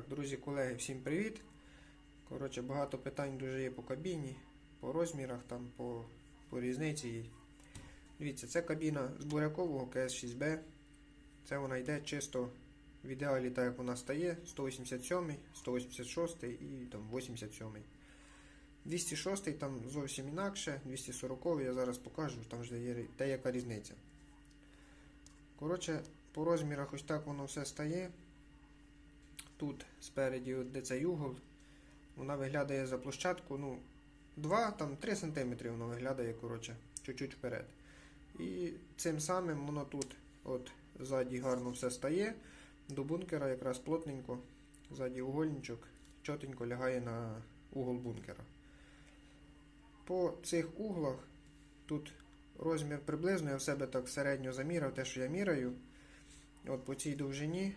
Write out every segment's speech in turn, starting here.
Так, друзі, колеги, всім привіт. Коротше, багато питань дуже є по кабіні, по розмірах, там, по, по різниці їй. Дивіться, це кабіна з бурякового КС6Б. Це вона йде чисто в ідеалі, так як вона стає, 187, 186 і там 87. 206 там зовсім інакше, 240 я зараз покажу, там вже є та яка різниця. Коротше, по розмірах ось так воно все стає. Тут спереді, де цей угол, вона виглядає за площадку, ну, 2-3 см воно виглядає, коротше, чуть-чуть вперед. І цим самим воно тут от ззаді гарно все стає. До бункера якраз плотненько, ззаді угольничок, чотенько лягає на угол бункера. По цих углах тут розмір приблизно, я в себе так середньо заміряв те, що я міряю. От по цій довжині,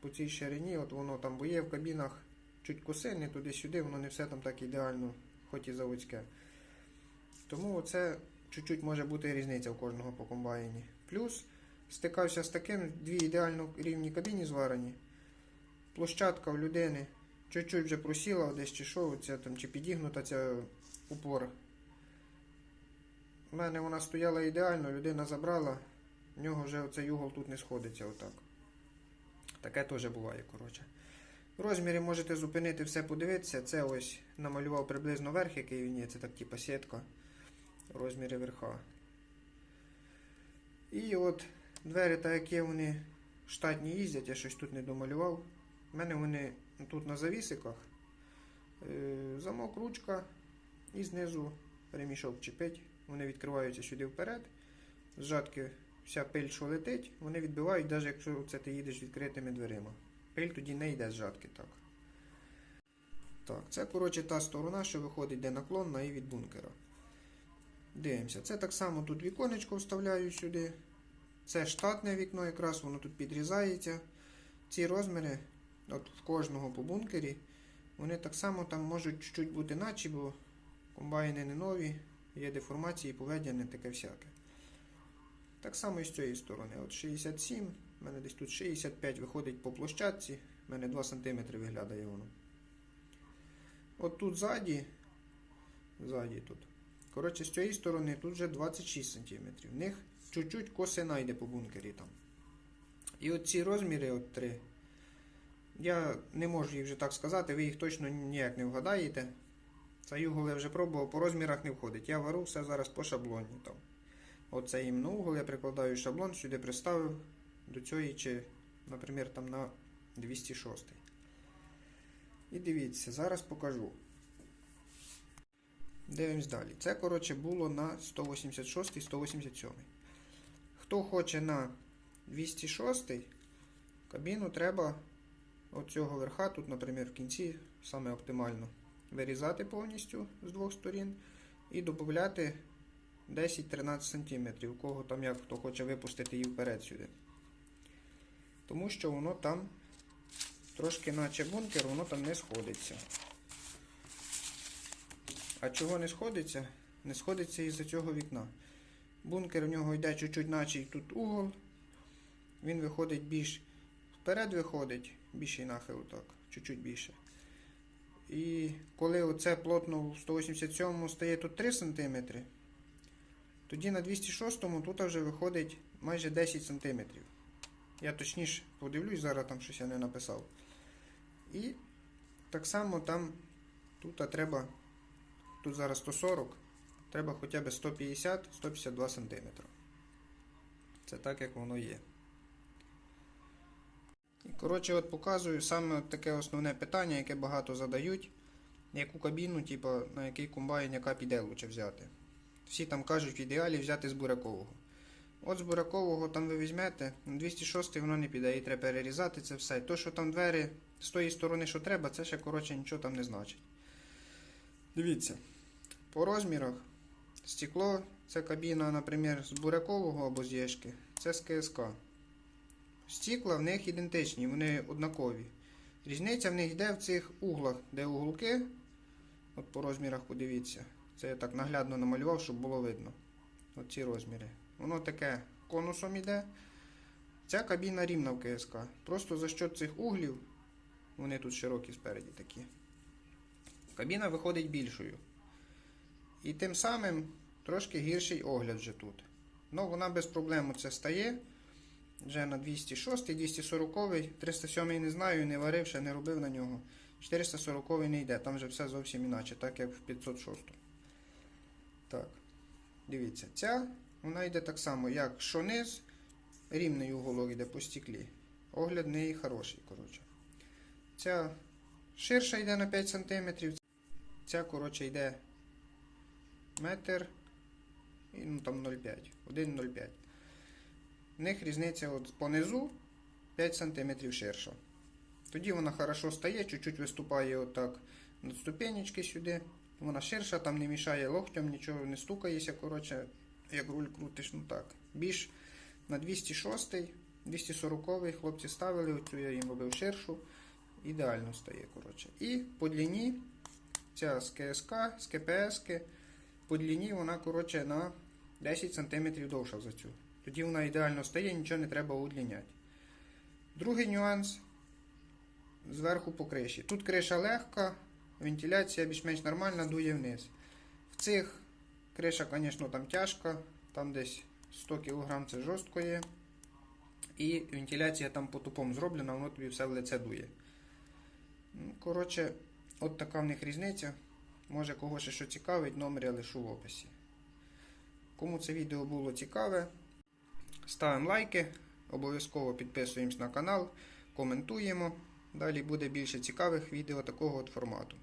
по цій ширині, от воно там бо є в кабінах чуть косини туди-сюди, воно не все там так ідеально, хоч і заводське. Тому це чуть-чуть може бути різниця в кожного по комбайні. Плюс стикався з таким, дві ідеально рівні кабіні зварені. Площадка у людини чуть-чуть вже просіла, десь чи що, оця, там, чи підігнута ця упор. У мене вона стояла ідеально, людина забрала, в нього вже оцей угол тут не сходиться отак. Таке теж буває, коротше. В розмірі можете зупинити все подивитися. Це ось намалював приблизно верх, який він є, це так типа сітка. Розміри верха. І от двері, так як є, вони штатні їздять, я щось тут не домалював. У мене вони тут на завісиках. Е, Замок, ручка і знизу ремішок чіпить. Вони відкриваються сюди вперед. Зжатки вся пиль, що летить, вони відбивають, навіть якщо це ти їдеш відкритими дверима. Пиль тоді не йде з жатки так. Так, це, коротше, та сторона, що виходить, де наклонна і від бункера. Дивимося. Це так само тут віконечко вставляю сюди. Це штатне вікно, якраз воно тут підрізається. Ці розміри, от в кожного по бункері, вони так само там можуть чуть-чуть бути наче, бо комбайни не нові, є деформації, поведення, таке всяке. Так само і з цієї сторони. От 67, в мене десь тут 65 виходить по площадці, в мене 2 см виглядає воно. От тут ззаді, ззаді тут. Коротше, з цієї сторони тут вже 26 см. В них чуть-чуть косина йде по бункері там. І от ці розміри, от три, я не можу їх вже так сказати, ви їх точно ніяк не вгадаєте. Цей угол я вже пробував, по розмірах не входить. Я вару все зараз по шаблоні. там. Оце іменно угол, я прикладаю шаблон, сюди приставив до цієї чи, наприклад, там на 206. І дивіться, зараз покажу. Дивимось далі. Це, коротше, було на 186 187. Хто хоче на 206 кабіну, треба оцього верха, тут, наприклад, в кінці, саме оптимально, вирізати повністю з двох сторін і додати 10-13 см, у кого там як хто хоче випустити її вперед сюди. Тому що воно там трошки наче бункер, воно там не сходиться. А чого не сходиться? Не сходиться із-за цього вікна. Бункер в нього йде чуть-чуть наче тут угол. Він виходить більш вперед виходить, більший нахил так, чуть-чуть більше. І коли оце плотно в 187 стає тут 3 см, тоді на 206-му тут вже виходить майже 10 см. Я точніше подивлюсь, зараз там щось я не написав. І так само там тут треба, тут зараз 140, треба хоча б 150-152 см. Це так, як воно є. Коротше, от показую саме таке основне питання, яке багато задають. Яку кабіну, типу, на який комбайн, яка піде лучше взяти. Всі там кажуть в ідеалі взяти з буракового. От з буракового там ви візьмете, на 206 воно не піде, і треба перерізати це все. То, що там двері з тої сторони, що треба, це ще коротше нічого там не значить. Дивіться, по розмірах стекло, це кабіна, наприклад, з буракового або з Єшки, це з КСК. Стікла в них ідентичні, вони однакові. Різниця в них йде в цих углах, де уголки. От по розмірах подивіться. Це я так наглядно намалював, щоб було видно. От ці розміри. Воно таке конусом йде. Ця кабіна рівна в КСК. Просто за що цих углів Вони тут широкі спереді такі. Кабіна виходить більшою. І тим самим трошки гірший огляд вже тут. Ну, вона без проблем це стає. Вже на 206, 240, 307 не знаю, не варив, ще не робив на нього. 440 не йде, там вже все зовсім іначе, так як в 506. Так. Дивіться, ця вона йде так само, як що низ, рівний уголок йде по стеклі. Огляд неї хороший, коротше. Ця ширша йде на 5 см, ця, коротше, йде метр і ну, там 0,5. 1,05. В них різниця от понизу 5 см ширша. Тоді вона хорошо стає, чуть-чуть виступає отак на ступенечки сюди. Вона ширша, там не мішає локтем, нічого не стукається, коротше, як руль крутиш, ну так. Більш на 206, 240 хлопці ставили, оцю я їм робив ширшу. Ідеально стає, коротше. І по длині, ця з КСК, з КПС, по длині вона, коротше, на 10 см довша за цю. Тоді вона ідеально стає, нічого не треба удлиняти. Другий нюанс зверху по криші. Тут криша легка, вентиляція більш-менш нормальна, дує вниз. В цих криша, звісно, там тяжка, там десь 100 кг це жорстко є. І вентиляція там по тупому зроблена, воно тобі все в лице дує. Ну, Коротше, от така в них різниця. Може когось ще що цікавить, номер я лишу в описі. Кому це відео було цікаве, ставимо лайки, обов'язково підписуємось на канал, коментуємо. Далі буде більше цікавих відео такого от формату.